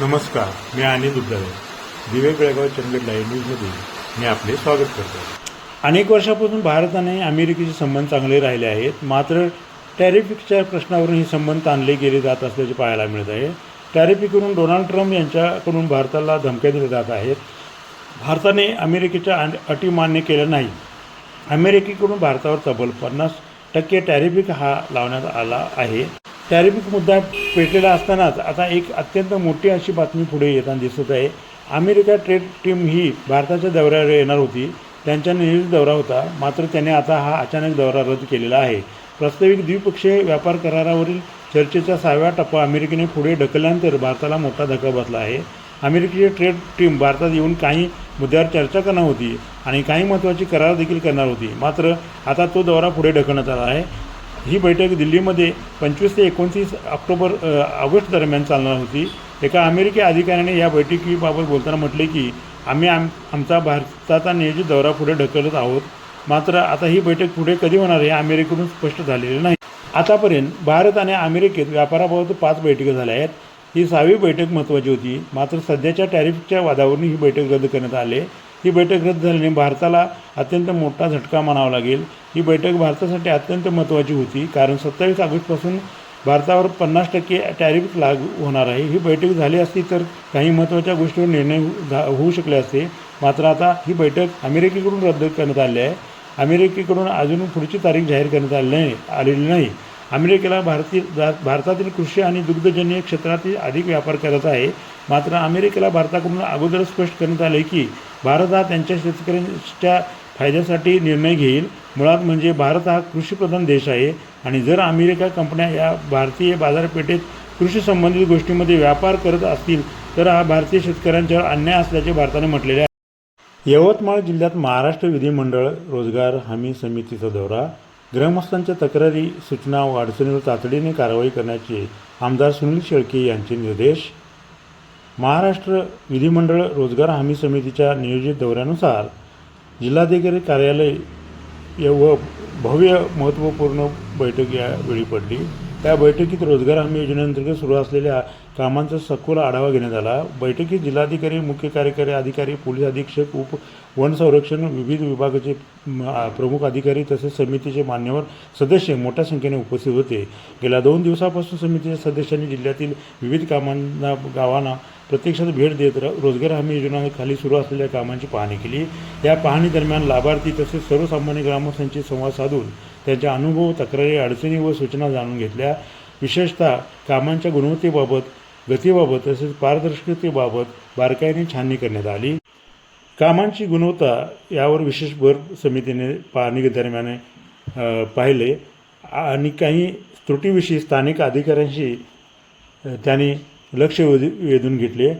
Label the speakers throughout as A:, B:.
A: नमस्कार मी अनिल उद्धळे दिवे बेळगाव चंदगड लाईव्ह न्यूजमध्ये मी आपले स्वागत करतो. अनेक वर्षापासून भारत आणि अमेरिकेचे संबंध चांगले राहिले आहेत. मात्र टॅरिफिकच्या प्रश्नावरून हे संबंध ताणले गेले जात असल्याचे पाहायला मिळत आहे. टॅरिफिकवरून डोनाल्ड ट्रम्प यांच्याकडून भारताला धमक्या दिल्या जात आहेत. भारताने अमेरिकेच्या अटी मान्य केल्या नाही अमेरिकेकडून भारतावर तब्बल पन्नास टक्के टॅरिफिक हा लावण्यात आला आहे. टॅरिफिक मुद्दा पेटलेला असतानाच आता एक अत्यंत मोठी अशी बातमी पुढे येताना दिसत आहे. अमेरिका ट्रेड टीम ही भारताच्या दौऱ्यावर येणार होती. त्यांचा नेहमीच दौरा होता. मात्र त्याने आता हा अचानक दौरा रद्द केलेला आहे. प्रस्तावित द्विपक्षीय व्यापार करारावरील चर्चेचा सहाव्या टप्पा अमेरिकेने पुढे ढकलल्यानंतर भारताला मोठा धक्का बसला आहे. अमेरिकेची ट्रेड टीम भारतात येऊन काही मुद्द्यावर चर्चा करणार होती आणि काही महत्त्वाची करार देखील करणार होती. मात्र आता तो दौरा पुढे ढकलण्यात आला आहे. ही बैठक दिल्लीमध्ये पंचवीस ते एकोणतीस ऑक्टोबर ऑगस्ट दरम्यान चालणार होती. एका अमेरिकी अधिकाऱ्याने या बैठकीबाबत बोलताना म्हटले की आम्ही आम आमचा भारताचा नियोजित दौरा पुढे ढकलत आहोत. मात्र आता ही बैठक पुढे कधी होणार हे अमेरिकेकडून स्पष्ट झालेले नाही. आतापर्यंत भारत आणि अमेरिकेत व्यापाराबाबत पाच बैठका झाल्या आहेत. ही सहावी बैठक महत्त्वाची होती. मात्र सध्याच्या टॅरिफच्या वादावरून ही बैठक रद्द करण्यात आली ही बैठक रद्द झाल्याने भारताला अत्यंत मोठा झटका मानावा लागेल. ही बैठक भारतासाठी अत्यंत महत्त्वाची होती कारण सत्तावीस ऑगस्टपासून भारतावर पन्नास टक्के टॅरिफ लागू होणार आहे. ही बैठक झाली असती तर काही महत्त्वाच्या गोष्टीवर निर्णय झा- होऊ शकले असते. मात्र आता ही बैठक अमेरिकेकडून रद्द करण्यात आली आहे. अमेरिकेकडून अजून पुढची तारीख जाहीर करण्यात आली नाही आलेली नाही. अमेरिकेला भारतीय जा- भारतातील कृषी आणि दुग्धजन्य क्षेत्रातील अधिक व्यापार करत आहे. मात्र अमेरिकेला भारताकडून अगोदर स्पष्ट करण्यात आले की भारत हा त्यांच्या शेतकऱ्यांच्या फायद्यासाठी निर्णय घेईल. मुळात म्हणजे भारत हा कृषीप्रधान देश आहे आणि जर अमेरिका कंपन्या या भारतीय बाजारपेठेत कृषी संबंधित गोष्टींमध्ये व्यापार करत असतील तर हा भारतीय शेतकऱ्यांच्यावर अन्याय असल्याचे भारताने म्हटलेले आहे. यवतमाळ जिल्ह्यात महाराष्ट्र विधिमंडळ रोजगार हमी समितीचा दौरा. ग्रामस्थांच्या तक्रारी सूचना व अडचणीवर तातडीने कारवाई करण्याचे आमदार सुनील शेळके यांचे निर्देश. महाराष्ट्र विधिमंडळ रोजगार हमी समितीच्या नियोजित दौऱ्यानुसार जिल्हाधिकारी कार्यालय व भव्य महत्त्वपूर्ण बैठक यावेळी पडली. त्या बैठकीत रोजगार हमी योजनेअंतर्गत सुरू असलेल्या कामांचा सखोल आढावा घेण्यात आला. बैठकीत जिल्हाधिकारी मुख्य कार्यकारी अधिकारी पोलीस अधीक्षक उप वन संरक्षण विविध विभागाचे प्रमुख अधिकारी तसेच समितीचे मान्यवर सदस्य मोठ्या संख्येने उपस्थित होते. गेल्या दोन दिवसापासून समितीच्या सदस्यांनी जिल्ह्यातील विविध कामांना गावांना प्रत्यक्षात भेट देत र- रोजगार हमी योजनाखाली सुरू असलेल्या कामांची पाहणी केली. या पाहणी दरम्यान लाभार्थी तसेच सर्वसामान्य ग्रामस्थांशी संवाद साधून त्यांच्या अनुभव तक्रारी अडचणी व सूचना जाणून घेतल्या. विशेषतः कामांच्या गुणवत्तेबाबत गतीबाबत तसेच पारदर्शकतेबाबत बारकाईने छाननी करण्यात आली. कामांची गुणवत्ता यावर विशेष भर समितीने पाहणी दरम्यान पाहिले. आणि काही त्रुटीविषयी स्थानिक अधिकाऱ्यांशी त्यांनी लक्ष वेध- वेधून घेतले.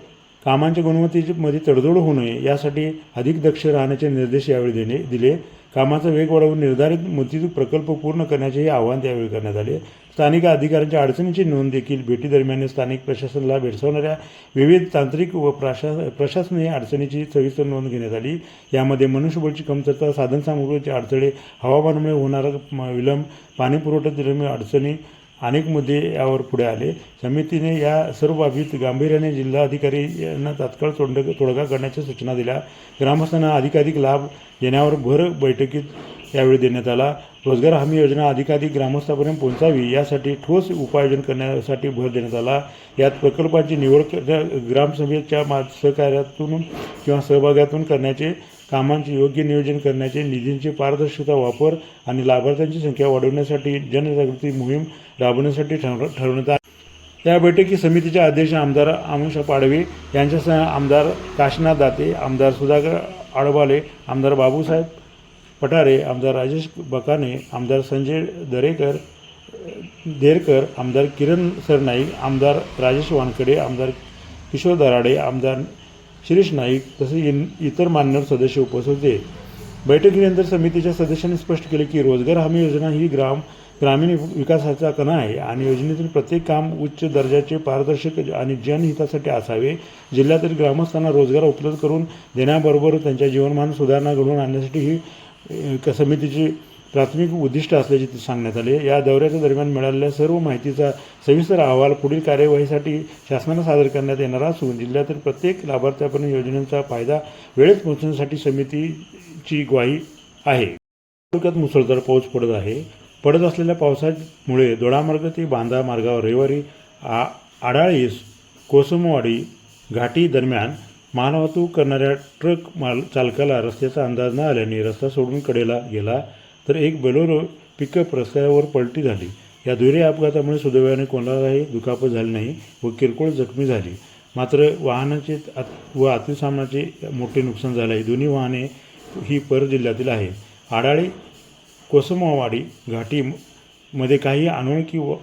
A: कामांच्या गुणवत्तेमध्ये तडजोड होऊ नये यासाठी अधिक दक्ष राहण्याचे निर्देश यावेळी देणे दिले. कामाचा वेग वाढवून निर्धारित मुदतीत प्रकल्प पूर्ण करण्याचेही आवाहन त्यावेळी करण्यात आले. स्थानिक अधिकाऱ्यांच्या अडचणीची नोंद देखील भेटीदरम्यान स्थानिक प्रशासनाला भेडसावणाऱ्या विविध तांत्रिक व प्रशा प्रशासनीय अडचणीची सविस्तर नोंद घेण्यात आली. यामध्ये मनुष्यबळची कमतरता साधनसामुग्रीचे अडथळे हवामानामुळे होणारा विलंब विलंब दिल्यामुळे अडचणी अनेक मुद्दे यावर पुढे आले. समितीने या सर्व बाबीत गांभीर्याने जिल्हाधिकारी यांना तात्काळ तोंड तोडगा करण्याच्या सूचना दिल्या. ग्रामस्थांना अधिकाधिक लाभ देण्यावर भर बैठकीत यावेळी देण्यात आला. रोजगार हमी योजना अधिकाधिक ग्रामस्थापर्यंत पोहोचावी यासाठी ठोस उपाययोजन करण्यासाठी भर देण्यात आला. यात प्रकल्पाची निवड क- ग्रामसभेच्या मा सहकार्यातून किंवा सहभागातून करण्याचे कामांचे योग्य नियोजन करण्याचे निधींची पारदर्शकता वापर आणि लाभार्थ्यांची संख्या वाढवण्यासाठी जनजागृती मोहीम राबवण्यासाठी ठरव ठरवण्यात आली. या बैठकीत समितीचे अध्यक्ष आमदार आमुषा पाडवे यांच्यासह आमदार काशनाथ दाते आमदार सुधाकर आडवाले आमदार बाबूसाहेब पठारे आमदार राजेश बकाने आमदार संजय दरेकर देरकर आमदार किरण सरनाईक आमदार राजेश वानकडे आमदार किशोर दराडे आमदार शिरीष नाईक तसेच इन इतर मान्यवर सदस्य उपस्थित होते. बैठकीनंतर समितीच्या सदस्यांनी स्पष्ट केले की रोजगार हमी योजना ही ग्राम ग्रामीण विकासाचा कणा आहे आणि योजनेतील प्रत्येक काम उच्च दर्जाचे पारदर्शक आणि जनहितासाठी असावे. जिल्ह्यातील ग्रामस्थांना रोजगार उपलब्ध करून देण्याबरोबर त्यांच्या जीवनमान सुधारणा घडवून आणण्यासाठी ही क- समितीची प्राथमिक उद्दिष्ट असल्याचे ते सांगण्यात आले. या दौऱ्याच्या दरम्यान मिळालेल्या सर्व माहितीचा सविस्तर अहवाल पुढील कार्यवाहीसाठी शासनाला सादर करण्यात येणार असून जिल्ह्यातील प्रत्येक लाभार्थ्यापर्यंत योजनेचा फायदा वेळेत पोहोचण्यासाठी समितीची ग्वाही आहे. तालुक्यात मुसळधार पाऊस पडत आहे. पडत असलेल्या पावसामुळे दोडामार्ग ते बांधा मार्गावर रविवारी आ आडाळीस कोसमवाडी घाटी दरम्यान मालवाहतूक करणाऱ्या ट्रक माल चालकाला रस्त्याचा अंदाज न आल्याने रस्ता सोडून कडेला गेला. तर एक बेलोरो पिकअप रस्त्यावर पलटी झाली. या दुहेरी अपघातामुळे सुदैवाने कोणालाही दुखापत झाली नाही व किरकोळ जखमी झाली. मात्र वाहनाचे आत- व अतिसामानाचे मोठे नुकसान झाले आहे. दोन्ही वाहने ही पर जिल्ह्यातील आहे. आडाळी कोसमवाडी घाटी मध्ये काही अनोळखी व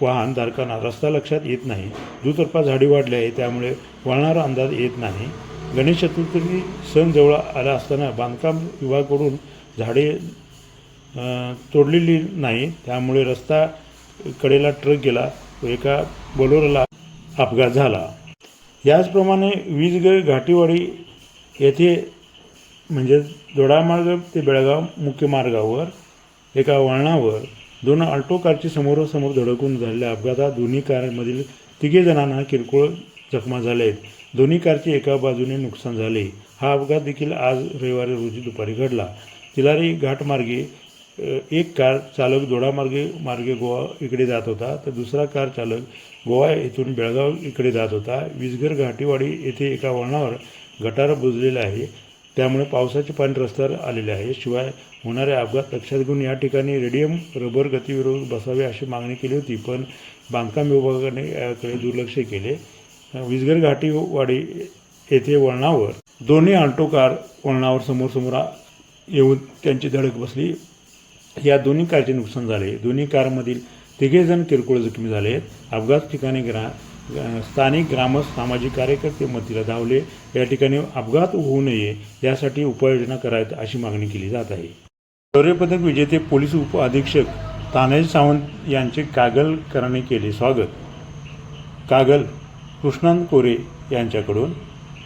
A: वाहन धारकांना रस्ता लक्षात येत नाही. दुतर्फा झाडी वाढली आहे. त्यामुळे वळणारा अंदाज येत नाही. गणेश चतुर्थी सण जवळ आला असताना बांधकाम विभागाकडून झाडे तोडलेली नाही. त्यामुळे रस्ता कडेला ट्रक गेला व एका बोलोरला अपघात झाला. याचप्रमाणे वीजगड घाटीवाडी येथे म्हणजे दोडामार्ग ते बेळगाव मुख्य मार्गावर एका वळणावर दोन अल्टो कारची समोरासमोर धडकून झालेल्या अपघातात दोन्ही कारमधील तिघे जणांना किरकोळ जखमा झाल्या आहेत. दोन्ही कारचे एका बाजूने नुकसान झाले. हा अपघात देखील आज रविवारी रोजी दुपारी घडला. तिलारी घाटमार्गे एक कार चालक दोडामार्गे मार्गे गोवा इकडे जात होता. तर दुसरा कार चालक गोवा येथून बेळगाव इकडे जात होता. विसगर घाटीवाडी येथे एका वळणावर गटार बुजलेला आहे. त्यामुळे पावसाचे पाणी रस्त्यावर आलेले आहे. शिवाय होणारे अपघात लक्षात घेऊन या ठिकाणी रेडियम रबर गतिविरोध बसावे अशी मागणी केली होती. पण बांधकाम विभागाने याकडे दुर्लक्ष केले. विसगर घाटीवाडी येथे वळणावर दोन्ही ऑल्टो कार वळणावर समोर समोर येऊन त्यांची धडक बसली. या दोन्ही कारचे नुकसान झाले. दोन्ही कारमधील तिघेजण किरकोळ जखमी झाले. आहेत अपघात ठिकाणी ग्रा स्थानिक ग्रामस्थ सामाजिक कार्यकर्ते मतीला धावले. या ठिकाणी अपघात होऊ नये यासाठी उपाययोजना करायत अशी मागणी केली जात आहे. शौर्यपदक विजेते पोलीस उप अधीक्षक तानाजी सावंत यांचे कागलकरांनी केले स्वागत. कागल कृष्णांत कोरे यांच्याकडून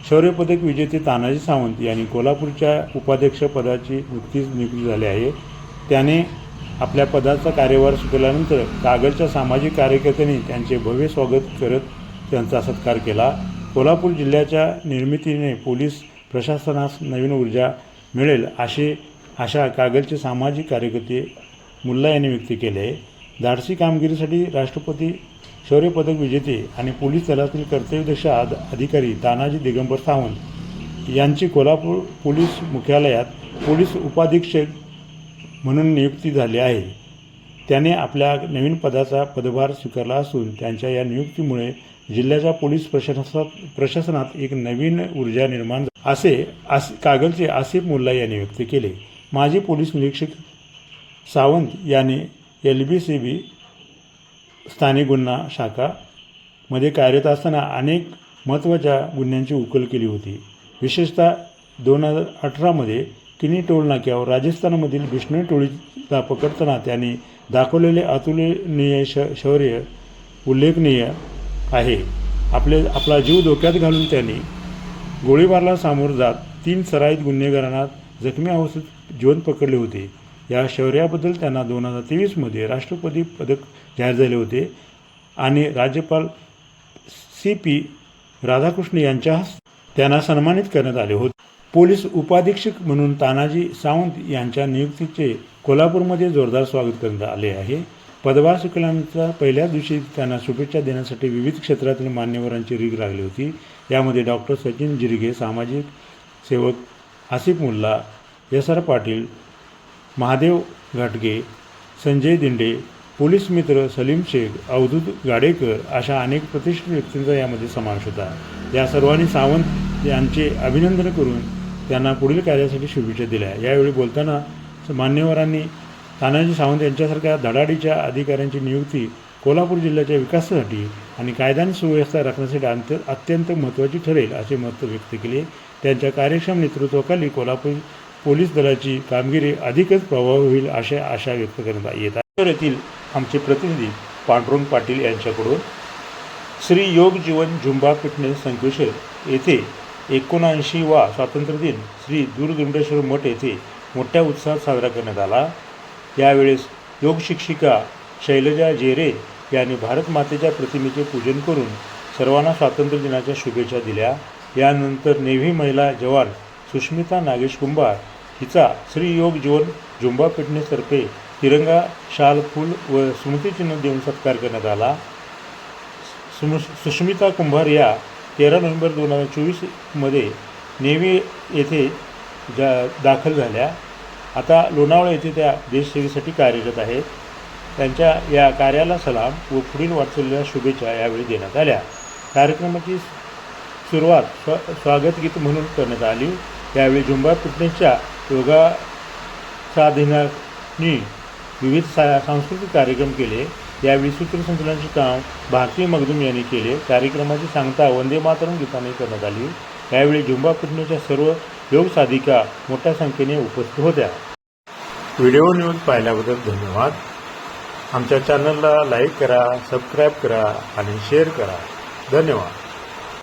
A: शौर्यपदक विजेते तानाजी सावंत यांनी कोल्हापूरच्या उपाध्यक्षपदाची नुकतीच नियुक्ती झाली आहे. त्याने आपल्या पदाचा कार्यभार स्वीकारल्यानंतर कागलच्या सामाजिक कार्यकर्त्यांनी त्यांचे भव्य स्वागत करत त्यांचा सत्कार केला. कोल्हापूर जिल्ह्याच्या निर्मितीने पोलीस प्रशासनास नवीन ऊर्जा मिळेल अशी आशा कागलचे सामाजिक कार्यकर्ते मुल्ला यांनी व्यक्त केले आहे. धाडसी कामगिरीसाठी राष्ट्रपती शौर्य पदक विजेते आणि पोलीस दलातील कर्तव्यदक्ष आद अधिकारी तानाजी दिगंबर सावंत यांची कोल्हापूर पोलीस मुख्यालयात पोलीस उपाधीक्षक म्हणून नियुक्ती झाली आहे. त्याने आपल्या नवीन पदाचा पदभार स्वीकारला असून त्यांच्या या नियुक्तीमुळे जिल्ह्याच्या पोलीस प्रशासनात प्रशासनात एक नवीन ऊर्जा निर्माण असे आस कागलचे आसिफ मुल्ला यांनी व्यक्त केले. माजी पोलीस निरीक्षक सावंत यांनी एल बी सी बी स्थानिक गुन्हा शाखा मध्ये कार्यरत असताना अनेक महत्त्वाच्या गुन्ह्यांची उकल केली होती. विशेषतः दोन हजार अठरामध्ये तिन्ही टोलनाक्यावर राजस्थानमधील बिष्णू टोळीला पकडताना त्याने दाखवलेले अतुलनीय श शौर्य उल्लेखनीय आहे. आपले आपला जीव धोक्यात घालून त्यांनी गोळीबारला सामोर जात तीन सराईत गुन्हेगारांना जखमी अवस्थेत जिवंत पकडले होते. या शौर्याबद्दल त्यांना दोन हजार तेवीसमध्ये राष्ट्रपती पदक जाहीर झाले होते आणि राज्यपाल सी पी राधाकृष्ण यांच्या त्यांना सन्मानित करण्यात आले होते. पोलीस उपाधीक्षक म्हणून तानाजी सावंत यांच्या नियुक्तीचे कोल्हापूरमध्ये जोरदार स्वागत करण्यात आले आहे. पदभार स्वीकारल्यानंतर पहिल्याच दिवशी त्यांना शुभेच्छा देण्यासाठी विविध क्षेत्रातील मान्यवरांची रीग लागली होती. यामध्ये डॉक्टर सचिन जिरगे सामाजिक सेवक आसिफ मुल्ला एस आर पाटील महादेव घाटगे संजय दिंडे पोलीस मित्र सलीम शेख अवधूत गाडेकर अशा अनेक प्रतिष्ठित व्यक्तींचा यामध्ये समावेश होता. या सर्वांनी सावंत यांचे अभिनंदन करून त्यांना पुढील कार्यासाठी शुभेच्छा दिल्या. यावेळी बोलताना मान्यवरांनी तानाजी सावंत यांच्यासारख्या धडाडीच्या अधिकाऱ्यांची नियुक्ती कोल्हापूर जिल्ह्याच्या विकासासाठी आणि कायदा आणि सुव्यवस्था राखण्यासाठी अंत अत्यंत महत्त्वाची ठरेल असे मत व्यक्त केले. त्यांच्या कार्यक्षम नेतृत्वाखाली कोल्हापूर पोलीस दलाची कामगिरी अधिकच प्रभावी होईल अशा आशा व्यक्त करण्यात येत आहे. येथील आमचे प्रतिनिधी पांडुरंग पाटील यांच्याकडून श्री योग जीवन झुंबा फिटनेस संकुशल येथे एकोणऐंशी वा स्वातंत्र्यदिन श्री दूरदुंडेश्वर मठ येथे मोठ्या उत्साहात साजरा करण्यात आला. यावेळेस योग शिक्षिका शैलजा जेरे यांनी भारत मातेच्या प्रतिमेचे पूजन करून सर्वांना स्वातंत्र्य दिनाच्या शुभेच्छा दिल्या. यानंतर नेव्ही महिला जवान सुष्मिता नागेश कुंभार हिचा श्री योग जीवन झुंबा पेटणेतर्फे तिरंगा शाल फूल व स्मृतिचिन्ह देऊन सत्कार करण्यात आला. सुम सुष्मिता कुंभार या तेरा नोव्हेंबर दोन हजार चोवीसमध्ये नेव्ही येथे जा दाखल झाल्या आता लोणावळा येथे त्या देशसेवेसाठी कार्यरत आहेत. त्यांच्या या कार्याला सलाम व पुढील वाटचालीला शुभेच्छा यावेळी देण्यात आल्या. कार्यक्रमाची सुरुवात स्व स्वागतगीत म्हणून करण्यात आली. यावेळी झुंबा फिटनेसच्या योगा साधनांनी विविध सा सांस्कृतिक कार्यक्रम केले. यावेळी सूत्रसंचलनाचे काम भारतीय मगदूम यांनी केले. कार्यक्रमाची सांगता वंदे मातरम गीताने करण्यात आली. यावेळी झुंबा फिटनेसच्या सर्व योगसाधिका मोठ्या संख्येने उपस्थित होत्या. व्हिडिओ न्यूज पाहिल्याबद्दल धन्यवाद. आमच्या चॅनलला लाईक करा सबस्क्राईब करा आणि शेअर करा. धन्यवाद.